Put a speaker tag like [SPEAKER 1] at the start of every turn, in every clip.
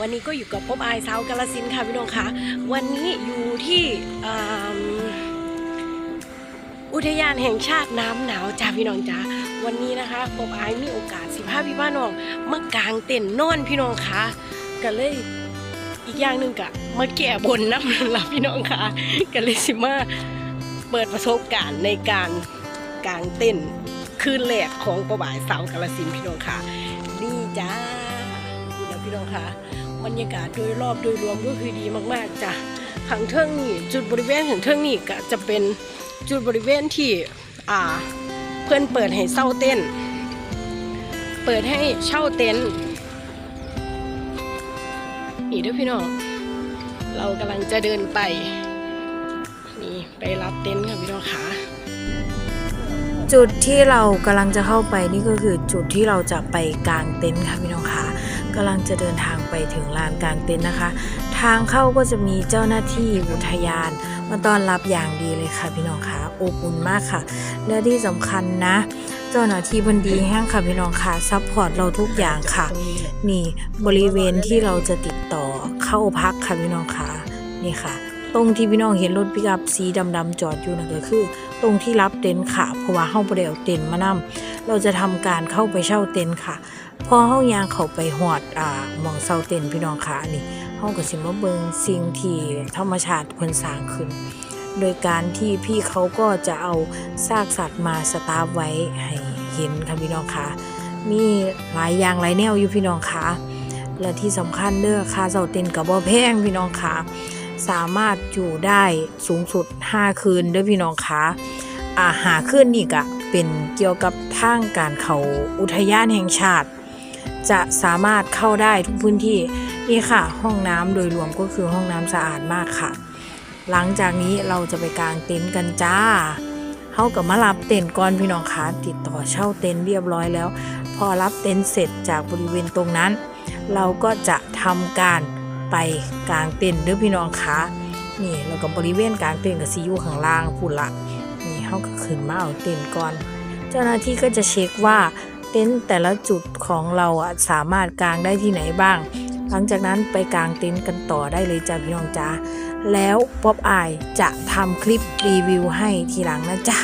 [SPEAKER 1] วันนี้ก็อยู่กับป๊อบอายสาวกาลสินค่ะพี่น้องคะวันนี้อยู่ที่อ,อุทยานแห่งชาติน้ำหนาวจ้าพี่น้องจ้าวันนี้นะคะป๊อบอายมีโอกาสสิพาพี่บ้านน้องมากางเต็นท์นอนพี่น้องคะก็เลยอีกอย่างหนึ่งกะมาแก้บนน้ำนั่นละพี่น้องค่ะก็เลยสิมาเปิดประสบการณ์ในการกางเต็นท์คืนแรกของป๊อบอายสาวกาลสินพี่น้องค่ะนี่จ้า พี่น้องค่ะบรรยากาศโดยรอบโดยรวมก็คือดีมากๆจ้ะขังเทิงนี่จุดบริเวณของเทิงนี่ก็จะเป็นจุดบริเวณที่อ่าเพื่อนเปิดให้เช่าเต้น เปิดให้เช่าเต็นท์นี่ด้วยพี่น้องเรากำลังจะเดินไปนี่ไปรับเต็นท์ค่ะพี่น้องค่ะ
[SPEAKER 2] จุดที่เรากำลังจะเข้าไปนี่ก็คือจุดที่เราจะไปกางเต็นท์ค่ะพี่น้องค่ะ กำลังจะเดินทางไปถึงลานกลางเต็นท์นะคะ ทางเข้าก็จะมีเจ้าหน้าที่อุทยาน มาต้อนรับอย่างดีเลยค่ะพี่น้องคะอบอุ่นมากค่ะ และที่สำคัญนะ เจ้าหน้าที่บันดีแห้งค่ะพี่น้องค่ะซัพพอร์ตเราทุกอย่างค่ะ นี่บริเวณที่เราจะติดต่อเข้าพักค่ะพี่น้องค่ะนี่ค่ะตรงที่พี่น้องเห็นรถปิกอัพสีดำๆจอดอยู่นั่นก็คือ ตรงที่รับเต็นท์ค่ะ เพราะว่าเฮาบ่ได้เอาเต็นท์มานำเราจะทำการเข้าไปเช่าเต็นท์ค่ะ พอเฮายางเข้าไปฮอดอ่ามองเช่าเต็นพี่น้องค่ะนี่เฮาก็สิมาเบิงสิ่งที่ธรรมชาติเพิ่นสร้างขึ้น โดยการที่พี่เขาก็จะเอาซากสัตว์มาสตาร์ฟไว้ให้เห็นค่ะพี่น้องค่ะ มีหลายอย่างหลายแนวอยู่พี่น้องค่ะ และที่สำคัญเด้อค่าเช่าเต็นก็บ่แพงพี่น้องค่ะ สามารถอยู่ได้สูงสุด 5 คืนเด้วยพี่น้องคะอาหาคืนนี่กะเป็นเกี่ยวกับทางการเขาอุทยานแห่งชาติ จะสามารถเข้าได้ทุกพื้นที่นี่ค่ะ ห้องน้ำโดยรวมก็คือห้องน้ำสะอาดมากค่ะ หลังจากนี้เราจะไปกางเต็นท์กันจ้าเขากับมารับเต็นท์ก่อนพี่น้องคะติดต่อเช่าเต็นท์เรียบร้อยแล้ว พอรับเต็นท์เสร็จจากบริเวณตรงนั้น เราก็จะทำการไปกางเต็นท์เด้อพี่น้องคะนี่แล้วก็บบริเวณกางเต็นท์กับซีอู่ข้างล่างพุ่นละนี่เขาก็ขึ้นมาเอาเต็นท์ก่อน เจ้าหน้าที่ก็จะเช็คว่า เต็นท์แต่ละจุดของเราอะสามารถกางได้ที่ไหนบ้าง หลังจากนั้นไปกางเต็นท์กันต่อได้เลยจ้าพี่น้องจ้าแล้วป๊อปอายจะทำคลิปรีวิวให้ทีหลังนะจ๊ะ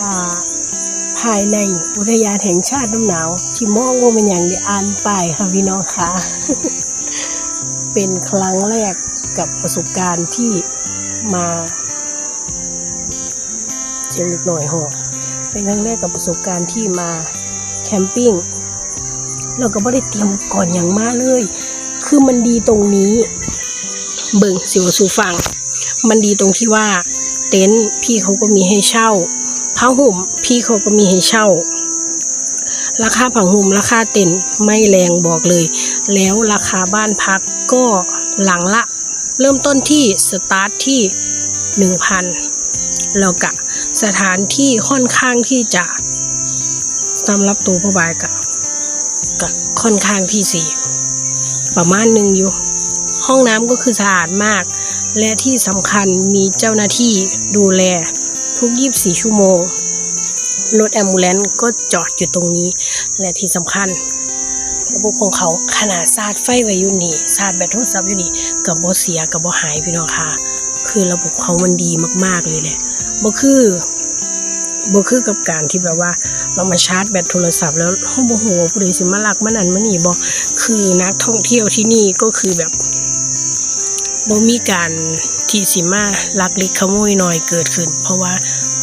[SPEAKER 1] อ่าภายในอุทยานแห่งชาติน้ำหนาวที่มองว่ามันอย่างได้อ่านป้ายค่ะพี่น้องคะเป็นครั้งแรกกับประสบการณ์ที่มาเชียงเล็กหน่อยหอเป็นครั้งแรกกับประสบการณ์ที่มา แคมปิ้งเราก็ไม่ได้เตรียมก่อนอย่างมากเลย คือมันดีตรงนี้ เบิ่งสิวสูฟัง มันดีตรงที่ว่า เต็นท์พี่เขาก็มีให้เช่าผ้าห่มพี่เขาก็มีให้เช่า ราคาผ้าห่มราคาเต็นท์ไม่แรงบอกเลย แล้วราคาบ้านพักก็หลังละ เริ่มต้นที่สตาร์ทที่หนึ่งพันแล้วกะสถานที่ค่อนข้างที่จะ สำหรับตัวผู้บายกะกะค่อนข้างที่สี่ประมาณหนึ่งอยู่ ห้องน้ำก็คือสะอาดมาก และที่สำคัญมีเจ้าหน้าที่ดูแลทุก 24 ชั่วโมง รถแอมบูเลนต์ก็จอดอยู่ตรงนี้ และที่สำคัญระบบของเขาขนาดซาดไฟไว้อยู่นี่ซาดแบตโทรศัพท์อยู่นี่กับบ่เสียกับบ่หายพี่น้องค่ะ คือระบบเขามันดีมาก ๆเลยแหละบ่คือบ่คือกับการที่แบบว่า เรามาชาร์จแบตโทรศัพท์แล้วเฮาบ่ฮู้ว่าผู้ใดสิมาลักมานั่นมานี่บ่คือนักท่องเที่ยวที่นี่ก็คือแบบบ่มีการที่สิมาลักเล็กขโมยน้อยเกิดขึ้น เพราะว่า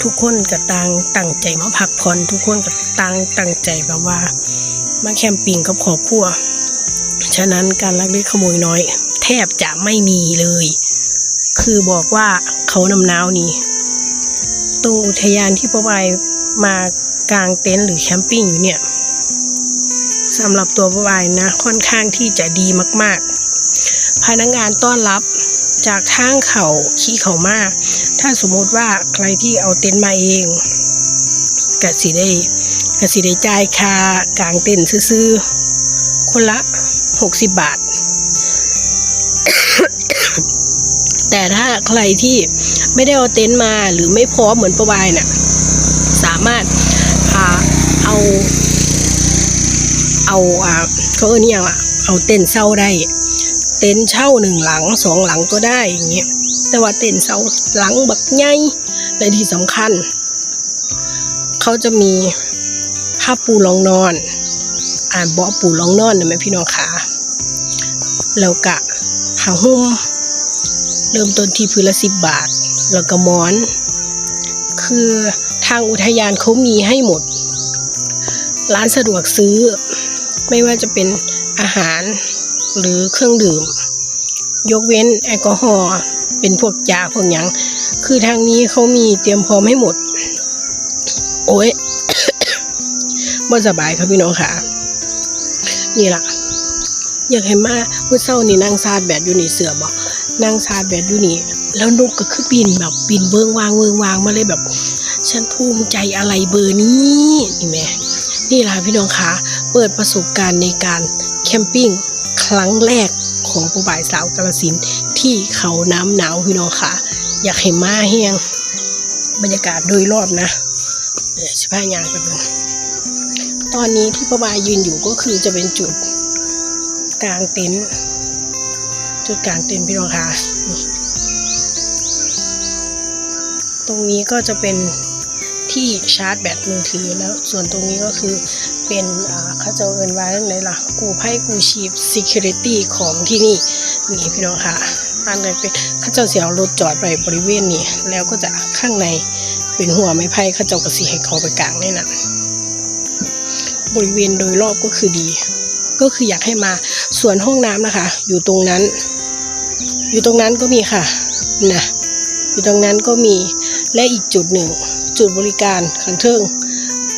[SPEAKER 1] ทุกคนก็ต่างตั้งใจมาพักผ่อนทุกคนก็ต่างตั้งใจแบบว่า มาแคมปิ้งกับครอบครัวฉะนั้นการลักเล็กขโมยน้อย แทบจะไม่มีเลย คือบอกว่าเขานำหนาวนี่ตรงอุทยานที่พ่อไปมา กางเต็นท์หรือแคมปิ้งอยู่เนี่ยสำหรับตัวพ่อไปนะค่อนข้างที่จะดีมากๆ พนักงานต้อนรับจากทางเขาขี่เขามาถ้าสมมติว่าใครที่เอาเต็นท์มาเองกสิได้ก็สิได้จ่ายค่ากลางเต็นท์ซื้อๆคนละ 60 บาท แต่ถ้าใครที่ไม่ได้เอาเต็นท์มาหรือไม่พร้อมเหมือนประวายเนี่ยสามารถ เอา เอาอ่าเขาเออนี่ยอะเอาเต็นท์เช่าได้ เต็นท์เช่าหนึ่งหลังสองหลังก็ได้อย่างเงี้ยแต่ว่าเต็นท์เช่าหลังบักใหญ่และที่สำคัญ เขาจะมีผ้าปูรองนอน อ่าเบาะปูรองนอนเนี่ยไหมพี่น้องขาแล้วกะผ้าหุ้ม เริ่มต้นที่พื้นละสิบบาท แล้วก็มอน คือทางอุทยานเขามีให้หมด ร้านสะดวกซื้อ ไม่ว่าจะเป็นอาหารหรือเครื่องดื่ม ยกเว้นแอลกอฮอล์เป็นพวกยาพวกหยังคือทางนี้เขามีเตรียมพร้อมให้หมด โอ้ยบ่สบายครับพี่น้องค่ะ นี่ล่ะ อยากให้มาเมื่อเช้านี่นั่งซาดแบดอยู่นี่เสือบอกนั่งซาดแบดอยู่นี่ แล้วนกก็คือบินแบบบินเบิงวางเบิงวางมาเลยแบบ ฉันภูมิใจอะไรเบอร์นี้นี่แม่ นี่ล่ะพี่น้องคะเปิดประสบการณ์ในการแคมปิ้งครั้งแรกของปูบ่ายสาวกาลสินที่เขาน้ำหนาวพี่น้องคะอยากให้มาเฮียงบรรยากาศโดยรอบนะเดี๋ยวสิพายางไปเบิ่งตอนนี้ที่ประบายยืนอยู่ก็คือจะเป็นจุดกลางเต็นท์จุดกลางเต็นท์พี่น้องคะตรงนี้ก็จะเป็น ที่ชาร์จแบตมือถือแล้วส่วนตรงนี้ก็คือเป็นอ่าเขาจะเอินไว้ไหนล่ะกูไพ่กูชีพ security ของที่นี่นี่พี่น้องค่ะอันนี้เป็นเขาเจ้าเสียรถจอดไปบริเวณนี้ แล้วก็จะข้างในเป็นหัวไม้ไผ่เขาเจ้ากระสีให้เขาไปกลางในนั้นบริเวณโดยรอบก็คือดี ก็คืออยากให้มาส่วนห้องน้ำนะคะ อยู่ตรงนั้น อยู่ตรงนั้นก็มีค่ะนะอยู่ตรงนั้นก็มีและอีกจุดหนึ่ง จุดบริการขังเทิง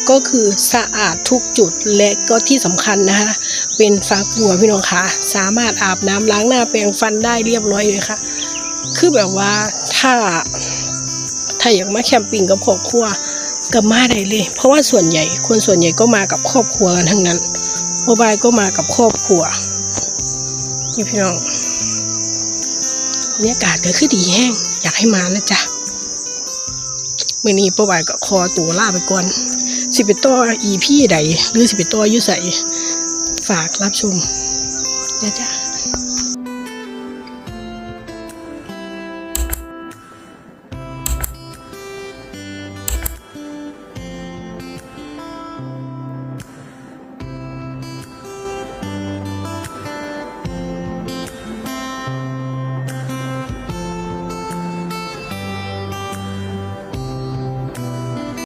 [SPEAKER 1] ก็คือสะอาดทุกจุดและก็ที่สำคัญนะคะเป็นฟักบัวพี่น้องคะสามารถอาบน้ำล้างหน้าแปรงฟันได้เรียบร้อยเลยค่ะ คือแบบว่าถ้าถ้าอยากมาแคมปิ้งกับครอบครัวก็มาได้เลย เพราะว่าส่วนใหญ่คนส่วนใหญ่ก็มากับครอบครัวกันทั้งนั้นโมบายก็มากับครอบครัวนี่พี่น้องบรรยากาศก็คือดีแห้งอยากให้มานะจ๊ะ มื่อนี้ป้าบายก็คอตัวล่าไปก่อน สิบเป็นตัวอีพี่ใด หรือสิบเป็นตัวอยุใสฝากรับชมนะจ๊ะ